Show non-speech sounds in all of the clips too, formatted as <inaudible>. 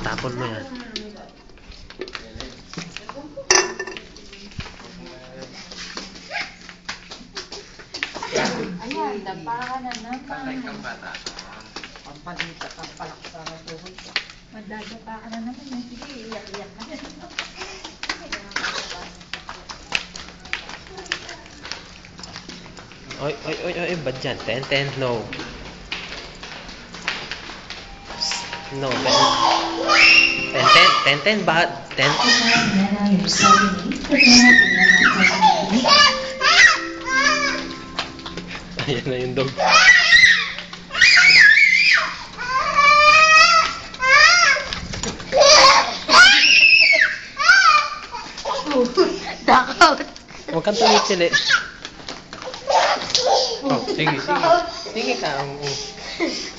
Tapon mo yan. Ayan, dapa ka na naman. Pampalita, pampalaksa ng tuhod ko. Madadapa ka na naman. Sige, iyak-iyak ka. Oy, oy, oy, oy, ba't dyan? Ten, ten, no. No, ten. Ten, ten, ten, ten, ba? Ten. Ayan na yung dog. Takot. Huwag kang tumitili. Oh, sige, sige. Sige ka. oo, oo.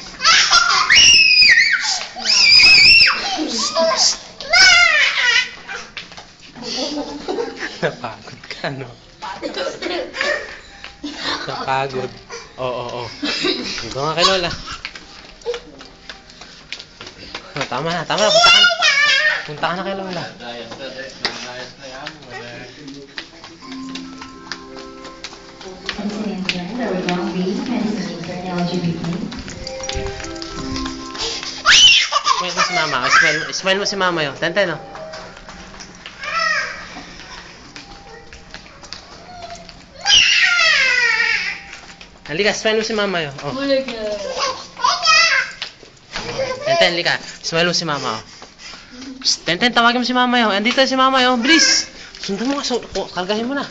Napagod ka, no? <laughs> Napagod. Oo, oo, oo. Dito nga kay Lola. Oh, tama na, tama na. Punta ka na. Punta ka na kay Lola. Smile mo si mama. Oh, Smile, smile mo si mama yun. Tenten, oh. Halika, smile mo si mama yun. Oh. Tenten, halika. Smile mo si mama, oh. Tenten, tawagin mo si mama yun. Andito si mama yun. Bilis! Sundan mo nga. So, oh, kargahin mo na.